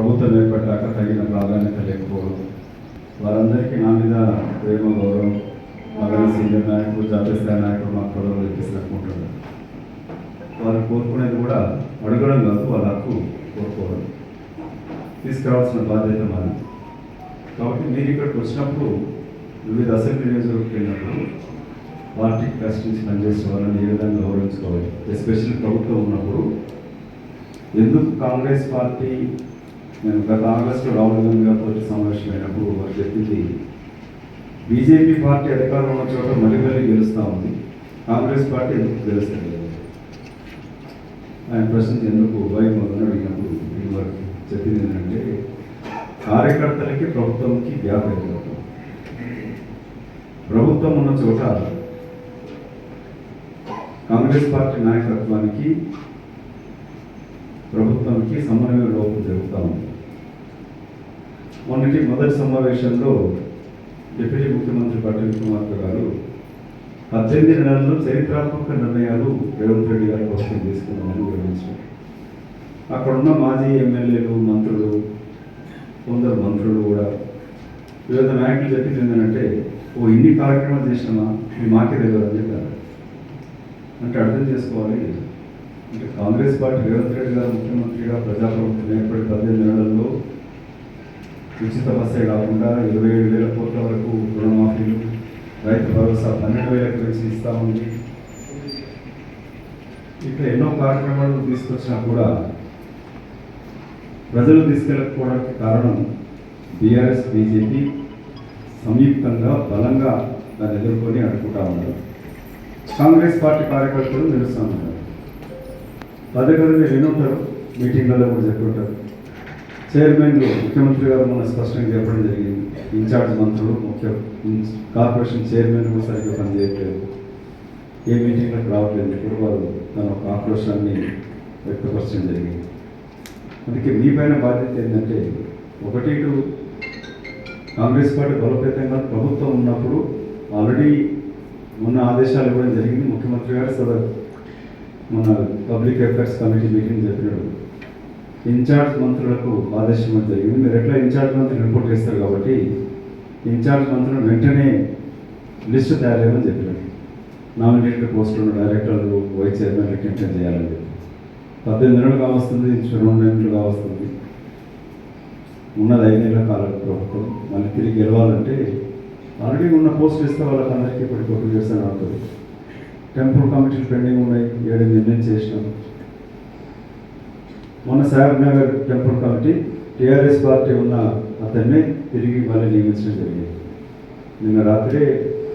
ప్రభుత్వం ఏర్పడ్డాక తగిన ప్రాధాన్యత లేకపోవడం. వారందరికీ నా మీద ప్రేమ గౌరవం అలాగే సీనియర్ నాయకులు జాతీయ స్థాయి నాయకులు మాకు గౌరవం ఇప్పిస్తున్నట్టుంటారు వారు కోరుకునేది కూడా అడగడం కాదు వాళ్ళ హక్కు కోరుకోవడం. తీసుకురావాల్సిన బాధ్యత మాది. కాబట్టి మీరు ఇక్కడికి వచ్చినప్పుడు వివిధ అసెంబ్లీ నియోజకవర్గం వెళ్ళినప్పుడు పార్టీకి కష్టించి పనిచేసే వాళ్ళని ఏ విధంగా గౌరవించుకోవాలి? ఎస్పెషల్లీ ప్రభుత్వం ఉన్నప్పుడు ఎందుకు కాంగ్రెస్ పార్టీ నేను గత ఆగస్టు రాహుల్ గాంధీ గారితో సమావేశం అయినప్పుడు వారు చెప్పింది బీజేపీ పార్టీ అధికారంలో ఉన్న చోట మళ్ళీ మళ్ళీ గెలుస్తూ ఉంది. కాంగ్రెస్ పార్టీ ఎందుకు గెలుస్తలేదు? ఆయన ప్రశ్నించి ఎందుకు భయం మొదలు అడిగినప్పుడు దీని వరకు చెప్పింది ఏంటంటే కార్యకర్తలకి ప్రభుత్వంకి గ్యాప్ ఎదురవుతుంది ప్రభుత్వం ఉన్న చోట కాంగ్రెస్ పార్టీ నాయకత్వానికి ప్రభుత్వానికి సమన్వయ లోపం జరుగుతూ ఉంది. మొన్నటి మొదటి సమావేశంలో డిప్యూటీ ముఖ్యమంత్రి పట్టణ కుమార్ గారు పద్దెనిమిది నెలల్లో చరిత్రాత్మక నిర్ణయాలు రేవంత్ రెడ్డి గారి కోసం తీసుకున్నామని వివరించారు. అక్కడ ఉన్న మాజీ ఎమ్మెల్యేలు మంత్రులు కొందరు మంత్రులు కూడా వివిధ నాయకులు చెప్పింది ఏంటంటే ఓ ఇన్ని కార్యక్రమాలు చేసినామా? మీ మాకే తెలియదు అని చెప్పారు. అంటే అర్థం చేసుకోవాలి. అంటే కాంగ్రెస్ పార్టీ రేవంత్ రెడ్డి గారు ముఖ్యమంత్రిగా ప్రజాప్రభుత్వం ఏర్పడి పద్దెనిమిది నెలల్లో ఉచిత బస్సే కాకుండా ఇరవై ఏడు వేల కోట్ల వరకు రుణమాఫీలు రైతు భరోసా పన్నెండు వేలకు పెంచి ఇస్తా ఉంది. ఇట్లా ఎన్నో కార్యక్రమాలు తీసుకొచ్చినా కూడా ప్రజలు తీసుకెళ్ళకపోవడానికి కారణం బీఆర్ఎస్ బీజేపీ సంయుక్తంగా బలంగా దాన్ని ఎదుర్కొని అడుగుతా ఉన్నారు. కాంగ్రెస్ పార్టీ కార్యకర్తలు నిలుస్తూ ఉన్నారు పదే పదే వినుంటారు మీటింగ్లలో కూడా చెప్పుంటారు చైర్మన్ ముఖ్యమంత్రి గారు మొన్న స్పష్టంగా చెప్పడం జరిగింది. ఇన్ఛార్జ్ మంత్రులు ముఖ్య కార్పొరేషన్ చైర్మన్ కూడా సరిగ్గా పనిచేయట్లేదు. ఏ మీటింగ్లకు రావట్లేదు ఇప్పుడు వారు తన ఒక ఆక్రోషాన్ని వ్యక్తపరచడం జరిగింది. అందుకే మీ పైన బాధ్యత ఏంటంటే ఒకటి ఇటు కాంగ్రెస్ పార్టీ బలోపేతంగా ప్రభుత్వం ఉన్నప్పుడు ఆల్రెడీ మొన్న ఆదేశాలు ఇవ్వడం జరిగింది. ముఖ్యమంత్రి గారు సదర్ మన పబ్లిక్ అఫైర్స్ కమిటీ మీటింగ్ చెప్పినాడు ఇన్ఛార్జ్ మంత్రులకు ఆదేశం జరిగింది మీరు ఎట్లా ఇన్ఛార్జ్ మంత్రి రిపోర్ట్ చేస్తారు కాబట్టి ఇన్ఛార్జ్ మంత్రులు వెంటనే లిస్టు తయారు చేయమని చెప్పినాడు నామినేటెడ్ పోస్టులను డైరెక్టర్లు వైస్ చైర్మన్ రిటెన్షన్ చేయాలని చెప్పి పద్దెనిమిది నెలలు కావస్తుంది రెండు నెలలు కావస్తుంది. ఉన్నది ఐదేళ్ళ కాలం ప్రభుత్వం మళ్ళీ తిరిగి గెలవాలంటే ఆల్రెడీ ఉన్న పోస్ట్ ఇస్తే వాళ్ళకి అందరికీ ఇప్పుడు కొట్టు చేస్తాను అవుతుంది టెంపుల్ కమిటీలు పెండింగ్ ఉన్నాయి ఏడు నిర్ణయం చేసినాం మొన్న Sagar Nagar temple committee TRS party ఉన్న అతన్ని తిరిగి మళ్ళీ నియమించడం జరిగింది. నిన్న రాత్రి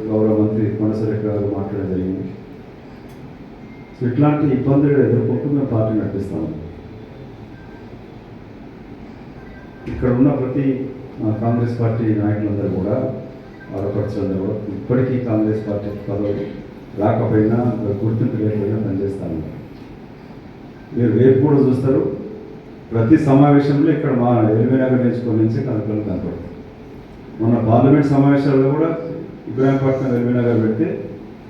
గౌరవ మంత్రి కొండసరెడ్డి గారు మాట్లాడడం జరిగింది. సో ఇట్లాంటి ఇబ్బందులు ఎదుర్కొంటూ మేము పార్టీ నడిపిస్తాము ఇక్కడ ఉన్న ప్రతి కాంగ్రెస్ పార్టీ నాయకులందరూ కూడా ఆడపడుచులందరూ కూడా ఇప్పటికీ కాంగ్రెస్ పార్టీ పదవి రాకపోయినా గుర్తింపు లేకపోయినా పనిచేస్తాను మీరు వేపు కూడా చూస్తారు ప్రతి సమావేశంలో ఇక్కడ మా ఎల్బీ నగర్ నుంచి కలకలు కనపడుతుంది మన పార్లమెంట్ సమావేశాల్లో కూడా ఇబ్రాహీంపట్నం ఎల్బీ పెడితే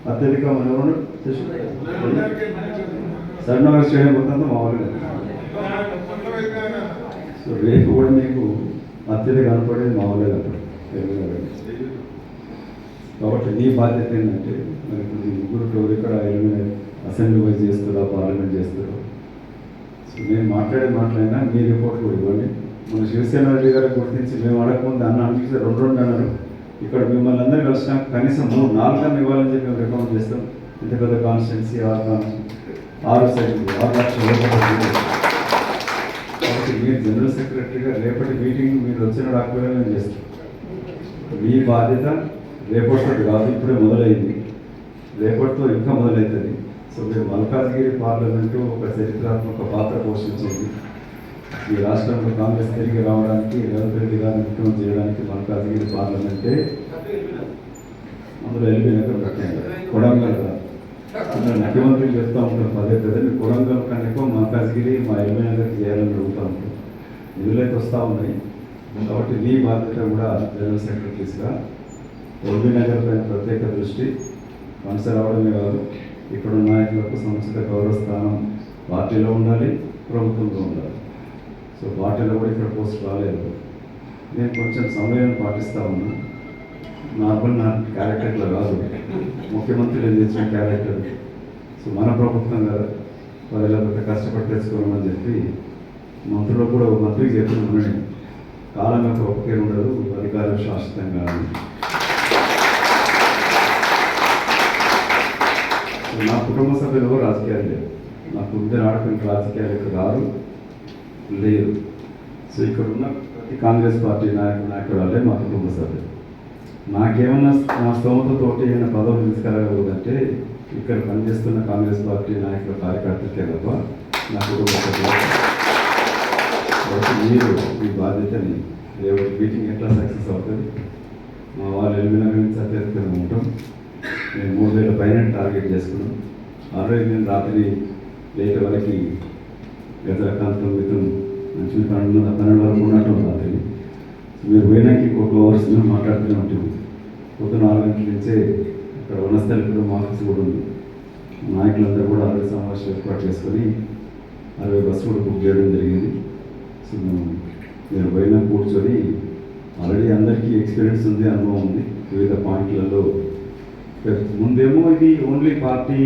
అత్యధిక మనవరం సన్నగర్ స్టేడియం మొత్తంతో మామూలుగా సో రేపు కూడా మీకు అత్యధిక కనపడేది మామూలుగా ఎల్బీ కాబట్టి నీ బాధ్యత ఏంటంటే మరి ఇప్పుడు ముగ్గురు ఇక్కడ ఎల్బీ అసెంబ్లీ వైజ్ చేస్తారా పార్లమెంట్ చేస్తారా? నేను మాట్లాడే మాట్లాడినా మీ రిపోర్ట్ కూడా ఇవ్వండి. మన శివసేన రెడ్డి గారు గుర్తించి మేము అడగకుండా అన్న అనిపిస్తే రెండు రెండు అన్నారు. ఇక్కడ మిమ్మల్ని అందరూ కలిసినా కనీసం మూడు నాలుగు ఇవ్వాలని చెప్పి మేము రికమెండ్ చేస్తాం. ఇంత పెద్ద కాన్స్టిట్యున్సీ ఆరు ఆరు సైడ్ ఆరు లక్షల కాబట్టి మీరు జనరల్ సెక్రటరీగా రేపటి మీటింగ్ మీరు వచ్చిన డాక్యుమెంట్ మేము చేస్తాం. మీ బాధ్యత రేపటితో కాదు ఇప్పుడే మొదలైంది. రేపటితో ఇంకా మొదలవుతుంది సో మీరు మల్కాజ్గిరి పార్లమెంటు ఒక చరిత్రాత్మక పాత్ర పోషించింది. ఈ రాష్ట్రంలో కాంగ్రెస్ తిరిగి రావడానికి రేవంత్ రెడ్డి గారిని ముఖ్యం చేయడానికి మల్కాజ్గిరి పార్లమెంటే అందులో ఎల్బీ నగర్ కట్టాను కొడంగల్ అందులో ముఖ్యమంత్రి చెప్తా ఉంటారు పదే పదే కొడంగల్ కనుక ఎక్కువ మల్కాజ్గిరి మా ఎల్బీ నగర్ చేయాలని అడుగుతా ఉంటాం. నిధులైతే వస్తూ ఉన్నాయి. కాబట్టి మీ బాధ్యత కూడా జనరల్ సెక్రటరీస్గా. ఎల్బీ నగర్ పైన ప్రత్యేక దృష్టి. మనసు రావడమే కాదు. ఇక్కడ నాయకులకు సముచిత గౌరవ స్థానం పార్టీలో ఉండాలి ప్రభుత్వంలో ఉండాలి. సో పార్టీలో కూడా ఇక్కడ పోస్ట్ రాలేదు. నేను కొంచెం సమయం పాటిస్తా ఉన్నా. నార్మల్ నా క్యారెక్టర్లో కాదు. ముఖ్యమంత్రి తెచ్చిన క్యారెక్టర్. సో మన ప్రభుత్వం కదా. వాళ్ళ కష్టపడి తెచ్చుకోవాలని చెప్పి మంత్రులు కూడా ఒక మంత్రికి చెప్తున్నాను కాలం యొక్క ఒకే ఉండదు అధికారులు శాశ్వతంగా అని సో నా కుటుంబ సభ్యులు ఎవరు రాజకీయాలు లేవు నాకు ఇద్దరు ఆడపిల్లలు రాజకీయాలు ఇక్కడ రారు లేరు. సో ఇక్కడ ఉన్న ప్రతి కాంగ్రెస్ పార్టీ నాయకుడు నాయకుడు వాళ్ళే మా కుటుంబ సభ్యులు. నాకేమన్నా నా స్తోమతతోటి ఏమైనా పదవులు తీసుకురాగలదంటే ఇక్కడ పనిచేస్తున్న కాంగ్రెస్ పార్టీ నాయకుల కార్యకర్తలకే తప్ప నా కుటుంబ సభ్యులు మీరు మీ బాధ్యతని రేపు మీటింగ్ ఎట్లా సక్సెస్ అవుతుంది? మా వాళ్ళు ఎలిమిన నుంచి అత్యధికంగా ఉంటాం నేను మూడు వేల పైన టార్గెట్ చేసుకున్నాం. ఆల్రెడీ నేను రాత్రి లేట్ వరకు గజరకాంతం మిత్రం మంచి పన్నెండు పన్నెండు వరకు ఉన్నట్టు రాత్రి. మీరు పోయినాక ఇంకో టూ అవర్స్ మేము మాట్లాడుతూనే ఉంటుంది పొద్దున నాలుగు గంటల నుంచే ఇక్కడ వనస్థలి కూడా మా ఆఫీస్ కూడా ఉంది. నాయకులందరూ కూడా అరవై సమావేశం ఏర్పాటు చేసుకొని అరవై బస్సు కూడా బుక్ చేయడం జరిగింది. సో మేము పోయినా కూర్చొని ఆల్రెడీ అందరికీ ఎక్స్పీరియన్స్ ఉంది అనుభవం ఉంది. వివిధ పాయింట్లలో ముందేమో ఇది ఓన్లీ పార్టీ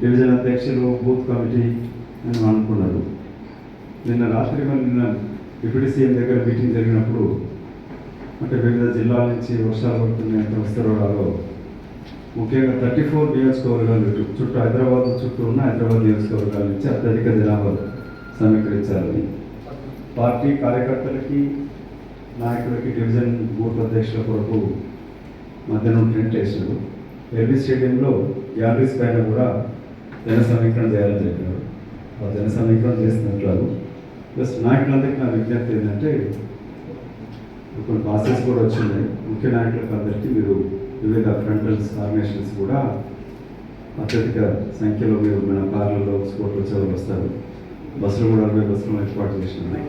డివిజన్ అధ్యక్షులు బూత్ కమిటీ అని అనుకున్నారు. నిన్న రాత్రి మరి నిన్న డిప్యూటీ సీఎం దగ్గర మీటింగ్ జరిగినప్పుడు అంటే వివిధ జిల్లాల నుంచి వర్షాలు పడుతున్నాయి ఎంత వస్తారో రాదో ముఖ్యంగా థర్టీ ఫోర్ నియోజకవర్గాలు చుట్టూ చుట్టూ హైదరాబాద్ చుట్టూ ఉన్న హైదరాబాద్ నియోజకవర్గాల నుంచి అత్యధిక జనాభా సమీకరించాలని పార్టీ కార్యకర్తలకి నాయకులకి డివిజన్ బూత్ అధ్యక్షుల కొరకు మధ్యాహ్నం ప్రింట్ వేసాడు ఎల్బీ స్టేడియంలో గ్యాలరీస్ పైన కూడా జన సమీకరణ చేయాలని చెప్పారు. ఆ జన సమీకరణ చేస్తున్నట్లు ప్లస్ నాయకులందరికీ నా విజ్ఞప్తి ఏంటంటే కొన్ని బాసెస్ కూడా వచ్చినాయి ముఖ్య నాయకులకు అందరికీ మీరు వివిధ ఫ్రంటల్స్ ఫార్మేషన్స్ కూడా అత్యధిక సంఖ్యలో మీరు మన కార్లలో స్పోర్ట్లో చదువు వస్తారు. బస్సులు కూడా అరవై బస్సులు ఏర్పాటు చేసినాయి.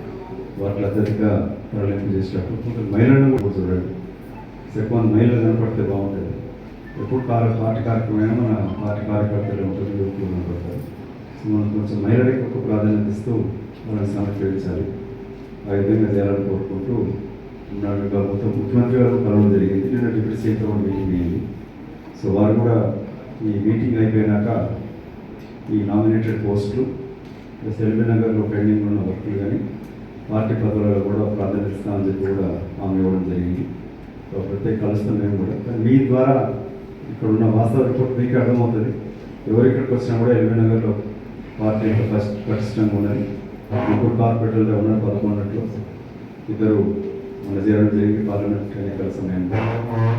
వాటిలో అత్యధిక తరలింపు చేసినప్పుడు కొంత మహిళలను కూడా చూడండి. సెకండ్ మహిళలు కనపడితే బాగుంటుంది. ఎప్పుడు కార్య పార్టీ కార్యక్రమం మన పార్టీ కార్యకర్తలు ఉంటుంది యువకులు కనపడతారు సో మనం కొంచెం మహిళలకు ఒక ప్రాధాన్యత ఇస్తూ వాళ్ళని సమర్పించాలి ఆ విధంగా చేయాలని కోరుకుంటూ నాకు కాబట్టి ముఖ్యమంత్రి గారు కలవడం జరిగింది. నేను డిప్యూటీ సీఎంతో మీటింగ్ అయ్యింది సో వారు కూడా ఈ మీటింగ్ అయిపోయినాక ఈ నామినేటెడ్ పోస్టులు ప్లస్ ఎల్బీ నగర్లో పెండింగ్ ఉన్న వర్కులు కానీ పార్టీ పదవులలో కూడా ప్రాధాన్యత ఇస్తామని చెప్పి కూడా ఆమె ఇవ్వడం జరిగింది. ప్రత్యేక కలుస్తాం మేము కూడా. కానీ మీ ద్వారా ఇక్కడ ఉన్న వాస్తవ రిపోర్ట్ మీకు అర్థమవుతుంది. ఎవరు ఇక్కడికి వచ్చినా కూడా ఎల్బీ నగర్లో పార్టీ యొక్క ఫస్ట్ పటిష్టంగా ఉన్నది. ముగ్గురు కార్పొరేటర్లో ఉన్నారు పదకొండట్లో ఇద్దరు మన చేయడం జరిగింది పార్లమెంట్ ఎన్నికల సమయంలో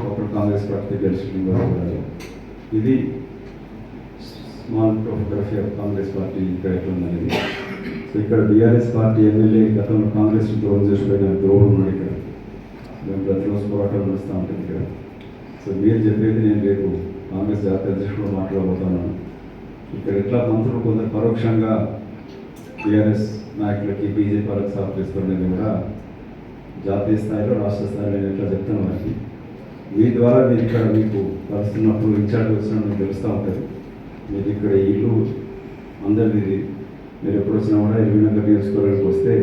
ఒకరు కాంగ్రెస్ పార్టీ గెలిచిన ఇది small topography of Congress party ఇక్కడ ఎట్లా సో ఇక్కడ బీఆర్ఎస్ పార్టీ ఎమ్మెల్యే గతంలో కాంగ్రెస్ ద్రోహం చేసిపోయిన ద్రోహం ఉన్నాడు ఇక్కడ. మేము ప్రతి రోజు పోరాటం నడుస్తూ ఉంటుంది ఇక్కడ. సో మీరు చెప్పేది నేను రేపు కాంగ్రెస్ జాతీయ అధ్యక్షుడు మాట్లాడబోతున్నాను ఇక్కడ ఎట్లా మంత్రులు కొందరు పరోక్షంగా టీఆర్ఎస్ నాయకులకి బీజేపీ వాళ్ళకి సహకరిస్తున్నది కూడా జాతీయ స్థాయిలో రాష్ట్ర స్థాయిలో నేను ఎట్లా చెప్తాను వారికి? మీ ద్వారా మీరు ఇక్కడ మీకు కలుస్తున్నప్పుడు ఇన్ఛార్జ్ వచ్చినప్పుడు మీకు తెలుస్తూ ఉంటుంది. మీరు ఇక్కడ ఇల్లు అందరిది ఇది. మీరు ఎప్పుడు వచ్చినా కూడా ఎల్బీ నగర్ నియోజకవర్గానికి వస్తే